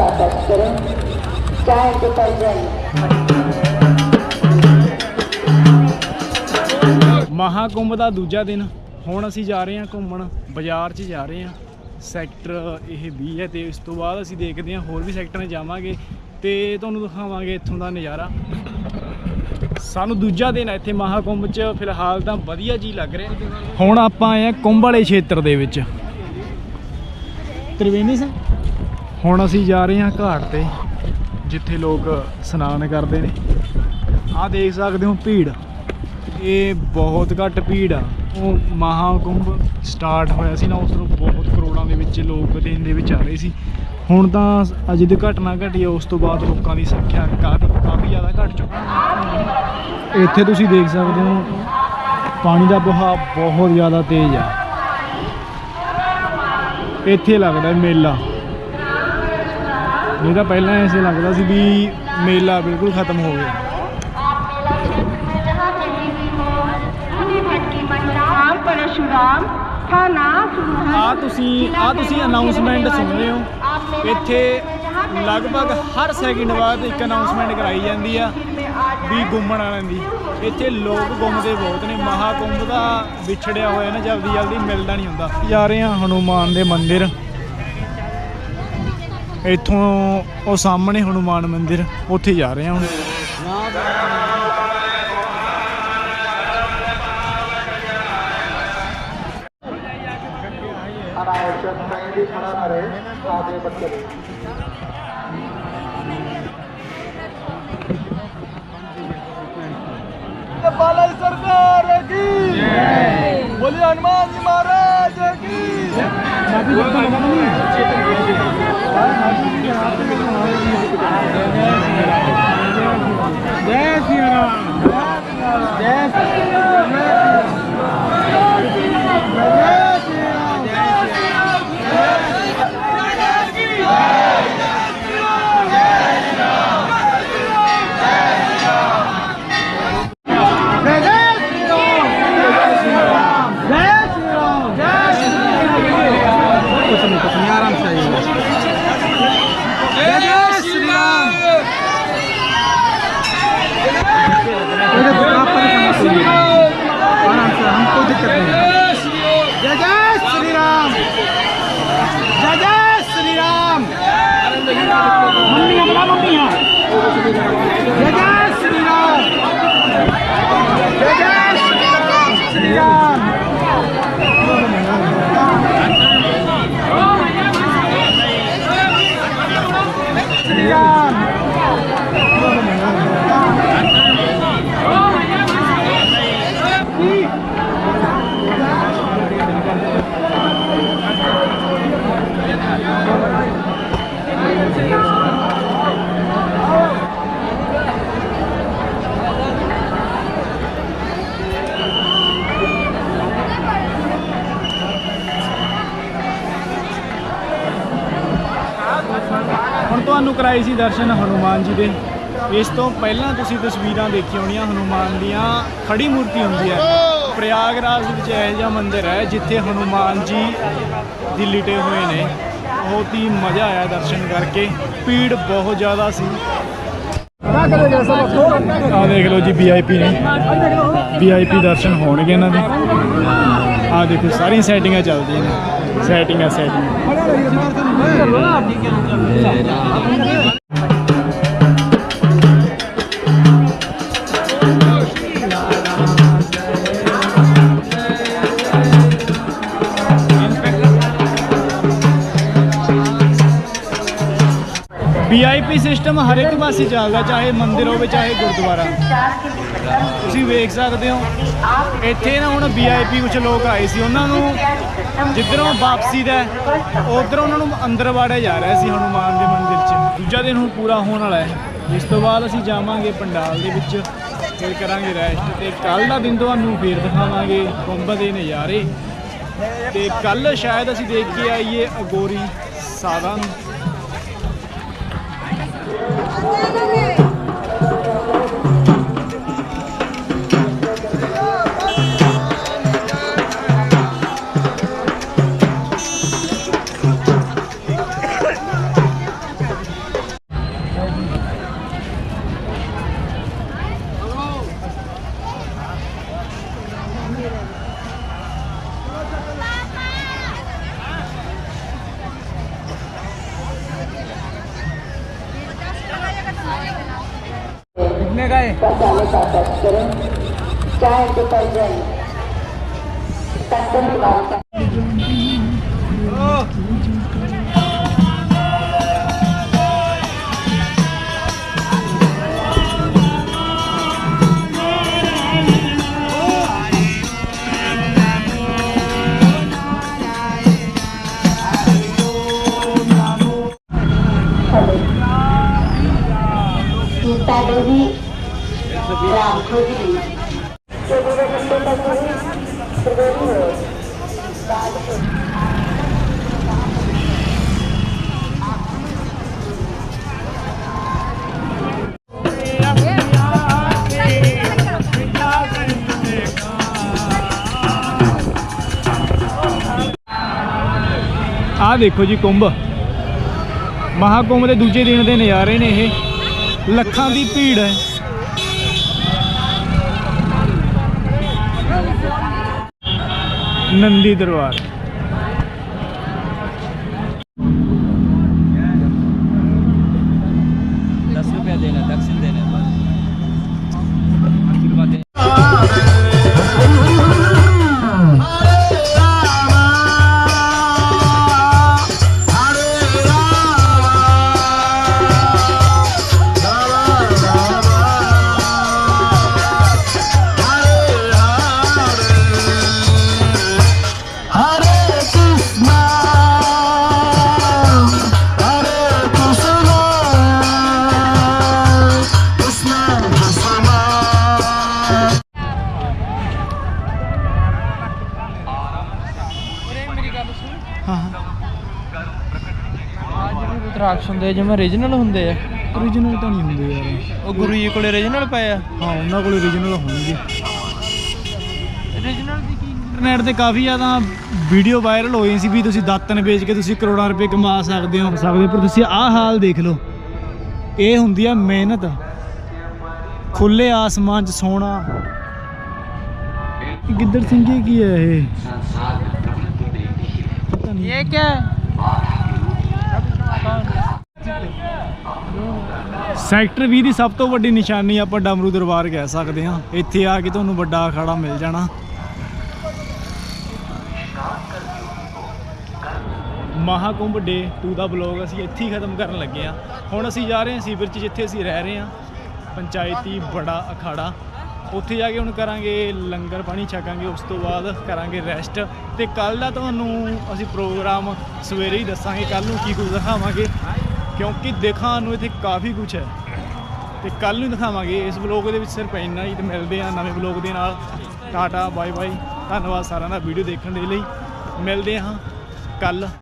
ਸਾਬਤ ਕਰਨ ਦਾ ਦੂਜਾ ਦਿਨ। ਹੁਣ ਅਸੀਂ ਜਾ ਰਹੇ ਹਾਂ ਘੁੰਮਣ ਬਾਜ਼ਾਰ 'ਚ ਜਾ ਰਹੇ ਹਾਂ। ਸੈਕਟਰ ਇਹ 20 ਹੈ ਤੇ ਇਸ ਤੋਂ ਬਾਅਦ ਅਸੀਂ ਦੇਖਦੇ ਹਾਂ ਹੋਰ ਵੀ ਸੈਕਟਰਾਂ 'ਚ ਜਾਵਾਂਗੇ ਤੇ ਤੁਹਾਨੂੰ ਦਿਖਾਵਾਂਗੇ ਇੱਥੋਂ ਦਾ ਨਜ਼ਾਰਾ। ਸਾਨੂੰ ਦੂਜਾ ਦਿਨ ਇੱਥੇ ਮਹਾਕੁੰਭ 'ਚ ਫਿਲਹਾਲ ਤਾਂ ਵਧੀਆ ਜੀ ਲੱਗ ਰਿਹਾ। ਹੁਣ ਆਪਾਂ ਆਏ ਹਾਂ ਕੁੰਭ ਵਾਲੇ ਖੇਤਰ ਦੇ ਵਿੱਚ। ਤ੍ਰਿਵੇਣੀ ਸਿੰਘ ਹੁਣ ਅਸੀਂ ਜਾ ਰਹੇ ਹਾਂ ਘਾਟ ਤੇ, ਜਿੱਥੇ ਲੋਕ ਇਸ਼ਨਾਨ ਕਰਦੇ ਨੇ। ਆਹ ਦੇਖ ਸਕਦੇ ਹੋ ਭੀੜ। ਇਹ ਬਹੁਤ ਘੱਟ ਭੀੜ ਆ। ਉਹ ਮਹਾਕੁੰਭ ਸਟਾਰਟ ਹੋਇਆ ਸੀ ਨਾ, ਉਸ ਤੋਂ ਬਹੁਤ ਕਰੋੜਾਂ ਦੇ ਵਿੱਚ ਲੋਕ ਦਿਨ ਦੇ ਵਿੱਚ ਆ ਰਹੇ ਸੀ। ਹੁਣ ਤਾਂ ਅਜੇ ਦੀ ਘਟਨਾ ਘਟੀ ਹੈ ਉਸ ਤੋਂ ਬਾਅਦ ਲੋਕਾਂ ਦੀ ਸੰਖਿਆ ਕਾਫੀ ਕਾਫੀ ਜ਼ਿਆਦਾ ਘਟ ਚੁੱਕੀ ਇੱਥੇ ਤੁਸੀਂ ਦੇਖ ਸਕਦੇ ਹੋ, ਪਾਣੀ ਦਾ ਵਹਾਅ ਬਹੁਤ ਜ਼ਿਆਦਾ ਤੇਜ਼ ਆ। ਇੱਥੇ ਲੱਗਦਾ ਮੇਲਾ। ਨਹੀਂ ਤਾਂ ਪਹਿਲਾਂ ਐਸੇ ਲੱਗਦਾ ਸੀ ਵੀ ਮੇਲਾ ਬਿਲਕੁਲ ਖਤਮ ਹੋ ਗਿਆ। ਆ ਤੁਸੀਂ ਆ ਤੁਸੀਂ ਅਨਾਉਂਸਮੈਂਟ ਸੁਣ ਰਹੇ ਹੋ। ਇੱਥੇ ਲਗਭਗ ਹਰ ਸੈਕਿੰਡ ਬਾਅਦ ਇੱਕ ਅਨਾਉਂਸਮੈਂਟ ਕਰਾਈ ਜਾਂਦੀ ਆ ਵੀ ਗੁੰਮਣ ਵਾਲਿਆਂ ਦੀ। ਇੱਥੇ ਲੋਕ ਗੁੰਮਦੇ ਬਹੁਤ ਨੇ। ਮਹਾਕੁੰਭ ਦਾ ਵਿਛੜਿਆ ਹੋਇਆ ਨਾ ਜਲਦੀ ਜਲਦੀ ਮਿਲਦਾ ਨਹੀਂ ਹੁੰਦਾ। ਜਾ ਰਹੇ ਹਾਂ ਹਨੂਮਾਨ ਦੇ ਮੰਦਿਰ। ਇੱਥੋਂ ਉਹ ਸਾਹਮਣੇ ਹਨੂਮਾਨ ਮੰਦਿਰ ਉੱਥੇ ਜਾ ਰਹੇ ਹਾਂ ਹੁਣ। ਬਾਲਾ ਸਰਕਾਰ ਕੀ? ਜੀ ਮਹਾਰਾਜ ਕੀ? ਹੁਣ ਸੀ ਦਰਸ਼ਨ ਹਨੂਮਾਨ ਜੀ ਦੇ। ਇਸ ਤੋਂ ਪਹਿਲਾਂ ਤੁਸੀਂ ਤਸਵੀਰਾਂ ਦੇਖੀਆਂ ਹੋਣੀਆਂ, ਹਨੂਮਾਨ ਦੀਆਂ ਖੜੀ ਮੂਰਤੀ ਹੁੰਦੀ ਹੈ। ਪ੍ਰਯਾਗਰਾਜ ਵਿੱਚ ਇਹੋ ਜਿਹਾ ਮੰਦਿਰ ਹੈ, ਜਿੱਥੇ ਹਨੂਮਾਨ ਜੀ ਦੀ ਲਿਟੇ ਹੋਏ ਨੇ। ਬਹੁਤ ਹੀ ਮਜ਼ਾ ਆਇਆ ਦਰਸ਼ਨ ਕਰਕੇ। ਭੀੜ ਬਹੁਤ ਜ਼ਿਆਦਾ ਸੀ। ਆ ਦੇਖ ਲਓ ਜੀ ਵੀਆਈਪੀ ਨੇ। ਵੀਆਈਪੀ ਦਰਸ਼ਨ ਹੋਣਗੇ ਇਹਨਾਂ ਦੇ। ਆ ਦੇਖੋ, ਸਾਰੀਆਂ ਸੈਟਿੰਗਾਂ ਚੱਲਦੀਆਂ ਨੇ। ਸੈਟਿੰਗਾਂ ਸੈਟਿੰਗਾਂ। ਵੀਆਈਪੀ ਸਿਸਟਮ ਹਰ ਇੱਕ ਪਾਸੇ ਚੱਲਦਾ, ਚਾਹੇ ਮੰਦਿਰ ਹੋਵੇ, ਚਾਹੇ ਗੁਰਦੁਆਰਾ। ਤੁਸੀਂ ਵੇਖ ਸਕਦੇ ਹੋ, ਇੱਥੇ ਨਾ ਹੁਣ ਵੀਆਈਪੀ ਕੁਝ ਲੋਕ ਆਏ ਸੀ, ਉਹਨਾਂ ਨੂੰ ਜਿੱਧਰੋਂ ਵਾਪਸੀ ਦਾ ਉਧਰੋਂ ਉਹਨਾਂ ਨੂੰ ਅੰਦਰ ਵਾੜਿਆ ਜਾ ਰਿਹਾ ਸੀ ਹਨੂਮਾਨ ਦੇ ਮੰਦਿਰ 'ਚ। ਦੂਜਾ ਦਿਨ ਹੁਣ ਪੂਰਾ ਹੋਣ ਵਾਲਾ ਹੈ। ਇਸ ਤੋਂ ਬਾਅਦ ਅਸੀਂ ਜਾਵਾਂਗੇ ਪੰਡਾਲ ਦੇ ਵਿੱਚ, ਫਿਰ ਕਰਾਂਗੇ ਰੈਸਟ ਤੇ ਕੱਲ ਦਾ ਦਿਨ ਤੁਹਾਨੂੰ ਫੇਰ ਦਿਖਾਵਾਂਗੇ ਕੁੰਭ ਦੇ ਨਜ਼ਾਰੇ। ਤੇ ਕੱਲ ਸ਼ਾਇਦ ਅਸੀਂ ਦੇਖ ਕੇ ਆਈਏ ਅਗੋਰੀ ਸਾਦਾ はい。ਨੂੰ कितने का है पहले का ਆਹ ਦੇਖੋ ਜੀ ਕੁੰਭ। ਮਹਾਕੁੰਭ ਦੇ ਦੂਜੇ ਦਿਨ ਦੇ ਨਜ਼ਾਰੇ ਨੇ ਇਹ। ਲੱਖਾਂ ਦੀ ਭੀੜ ਹੈ। ਨੰਦੀ ਦਰਬਾਰ। ਰੁਦਰਾਕਸ਼ ਹੁੰਦੇ ਜਿਵੇਂ ਰੀਜਨਲ ਹੁੰਦੇ ਆ। Origignal ਤਾਂ ਨਹੀਂ ਹੁੰਦੇ ਯਾਰ। ਉਹ ਗੁਰੂ ਜੀ ਕੋਲੇ ਰੀਜਨਲ ਪਏ ਆ? ਹਾਂ ਉਹਨਾਂ ਕੋਲ origignal ਹੋਣਗੇ। ਰੀਜਨਲ ਦੀ ਕੀ ਇੰਟਰਨੈਟ ਤੇ ਕਾਫੀ ਜ਼ਿਆਦਾ ਵੀਡੀਓ ਵਾਇਰਲ ਹੋਈ ਸੀ ਵੀ ਤੁਸੀਂ ਦਾਤਨ ਵੇਚ ਕੇ ਤੁਸੀਂ ਕਰੋੜਾਂ ਰੁਪਏ ਕਮਾ ਸਕਦੇ ਹੋ ਸਕਦੇ ਪਰ ਤੁਸੀਂ ਆਹ ਹਾਲ ਦੇਖ ਲਓ। ਇਹ ਹੁੰਦੀ ਆ ਮਿਹਨਤ। ਖੁੱਲੇ ਆਸਮਾਨ 'ਚ ਸੋਣਾ। ਗਿੱਦੜ ਸਿੰਘੀ ਕੀ ਹੈ ਇਹ? ਪਤਾ ਨਹੀਂ ਇਹ ਕਿਆ ਹੈ? ਸੈਕਟਰ 20 ਦੀ ਸਭ ਤੋਂ ਵੱਡੀ ਨਿਸ਼ਾਨੀ ਆਪਾਂ ਡਮਰੂ ਦਰਬਾਰ ਕਹਿ ਸਕਦੇ ਹਾਂ। ਇੱਥੇ ਆ ਕੇ ਤੁਹਾਨੂੰ ਵੱਡਾ ਅਖਾੜਾ ਮਿਲ ਜਾਣਾ। ਮਹਾਕੁੰਭ ਡੇ 2 ਦਾ ਬਲੌਗ ਅਸੀਂ ਇੱਥੇ ਹੀ ਖਤਮ ਕਰਨ ਲੱਗੇ ਹਾਂ। ਹੁਣ ਅਸੀਂ ਜਾ ਰਹੇ ਹਾਂ ਸੀਵਰ 'ਚ ਜਿੱਥੇ ਅਸੀਂ ਰਹਿ ਰਹੇ ਹਾਂ। ਪੰਚਾਇਤੀ ਬੜਾ ਅਖਾੜਾ। ਉੱਥੇ ਜਾ ਕੇ ਹੁਣ ਕਰਾਂਗੇ ਲੰਗਰ ਪਾਣੀ ਛਕਾਂਗੇ, ਉਸ ਤੋਂ ਬਾਅਦ ਕਰਾਂਗੇ ਰੈਸਟ ਤੇ ਕੱਲ ਦਾ ਤੁਹਾਨੂੰ ਅਸੀਂ ਪ੍ਰੋਗਰਾਮ ਸਵੇਰੇ ਹੀ ਦੱਸਾਂਗੇ ਕੱਲ ਨੂੰ ਕੀ ਕੁਝ ਦਿਖਾਵਾਂਗੇ ਕਿਉਂਕਿ ਦਿਖਾਉਣ ਨੂੰ ਇੱਥੇ ਕਾਫੀ ਕੁਝ ਹੈ ਤੇ ਕੱਲ ਨੂੰ ਦਿਖਾਵਾਂਗੇ। ਇਸ ਵਲੌਗ ਦੇ ਵਿੱਚ ਸਿਰਫ ਇੰਨਾ ਹੀ ਤੇ ਮਿਲਦੇ ਆ ਨਵੇਂ ਵਲੌਗ ਦੇ ਨਾਲ। Tata, bye bye. ਧੰਨਵਾਦ ਸਾਰਿਆਂ ਦਾ ਵੀਡੀਓ ਦੇਖਣ ਦੇ ਲਈ। ਮਿਲਦੇ ਹਾਂ ਕੱਲ